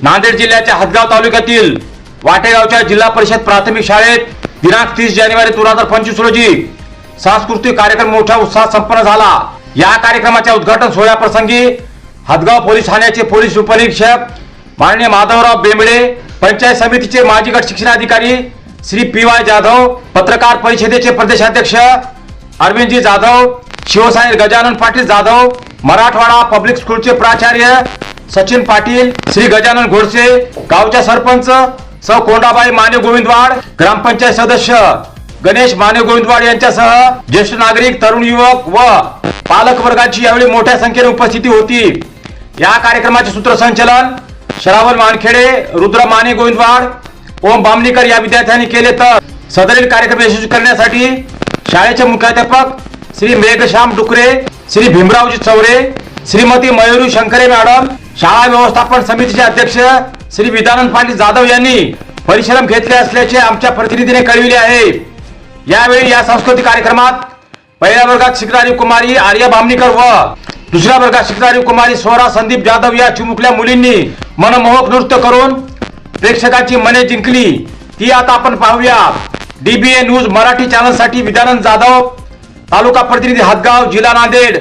नांदेड जिल्ह्याच्या हदगाव तालुक्यातील वाटेगावच्या जिल्हा परिषद प्राथमिक शाळेत दिनांक तीस जानेवारी दोन हजार पंचवीस रोजी सांस्कृतिक कार्यक्रम मोठ्या उत्साहात संपन्न झाला. या कार्यक्रमाच्या उद्घाटन सोहळ्याप्रसंगी हदगाव पोलीस ठाण्याचे पोलीस उपनिरीक्षक माननीय माधवराव बेंबळे पंचायत समितीचे माजी गट शिक्षणाधिकारी श्री पी वाय जाधव पत्रकार परिषदेचे प्रदेशाध्यक्ष अरविंदजी जाधव शिवसाहेब गजानन पाटील जाधव मराठवाडा पब्लिक स्कूलचे प्राचार्य सचिन पाटील श्री गजानन घोडसे गावच्या सरपंच सौ. कोंडाबाई माने गोविंदवाड ग्रामपंचायत सदस्य गणेश माने गोविंदवाड यांच्यासह ज्येष्ठ नागरिक तरुण युवक व पालक वर्गाची यावेळी मोठ्या संख्येने उपस्थिती होती. या कार्यक्रमाचे सूत्रसंचालन श्रावण मानखेडे रुद्र माने गोविंदवाड ओम बामणीकर या विद्यार्थ्यांनी केले तर सदरील कार्यक्रम यशस्वी करण्यासाठी शाळेचे मुख्याध्यापक श्री मेघश्याम डुकरे श्री भीमरावजी चौरे श्रीमती मयुरी शंकरे मॅडम शाळा व्यवस्थापन समितीचे अध्यक्ष श्री विदानंद पाटील जाधव यांनी परिश्रम घेतले असल्याचे आमच्या प्रतिनिधीने कळविले आहे. यावेळी या सांस्कृतिक कार्यक्रमात पहिल्या वर्गात शिकणारी कुमारी आर्या बामणीकर व दुसऱ्या वर्गात शिकणारी कुमारी स्वरा संदीप जाधव या चिमुकल्या मुलींनी मनमोहक नृत्य करून प्रेक्षकाची मने जिंकली. ती आता आपण पाहूया. डीबीए न्यूज मराठी चॅनलसाठी जाधव तालुका प्रतिनिधी हातगाव जिल्हा नांदेड.